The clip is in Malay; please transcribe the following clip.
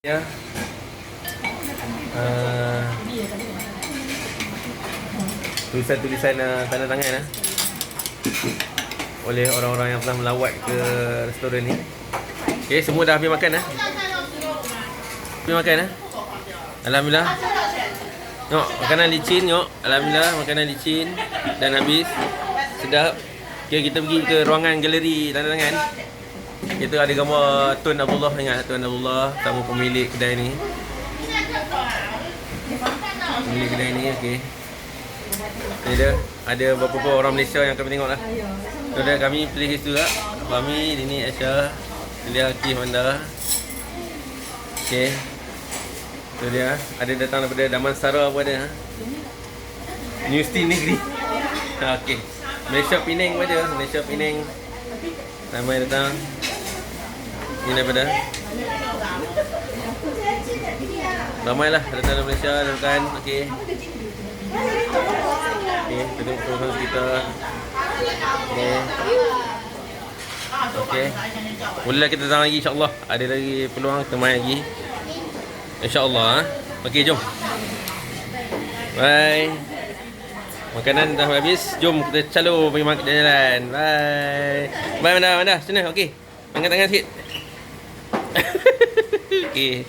Ya. Uh, tulisan-tulisan uh, tanda tangan uh, oleh orang-orang yang pernah melawat ke restoran ni. Okey, semua dah habis makan ah. Habis makan ah. Alhamdulillah. Tengok, makanan licin tengok. Alhamdulillah, makanan licin dan habis. Sedap. Okay, kita pergi ke ruangan galeri tanda tangan. Kita ada gambar Tun Abdullah ingat Tun Abdullah sama pemilik kedai ni. Pemilik kedai ni okey. Ni dia ada beberapa orang Malaysia yang kami tengok lah. Dia kami pilih situ lah. Fahmi, Dini, Aisyah, Lilia, Hakim, Anda. Okey. Tu dia ada datang daripada Damansara apa ada ha? New Steel Negeri. Okey. Malaysia Penang pun ada, Malaysia Penang. Ramai datang. Ni daripada? Ramai lah datang dari Malaysia datang Okey. Okey Tengok program kita. Okey. Okey. Bolehlah kita datang lagi insyaAllah. Ada lagi peluang kita main lagi. InsyaAllah ha? Okey jom. Bye. Makanan dah habis Jom kita calur pergi makan jalan. Bye. Bye Manda Manda Sana okey. Angkat tangan sikit Okey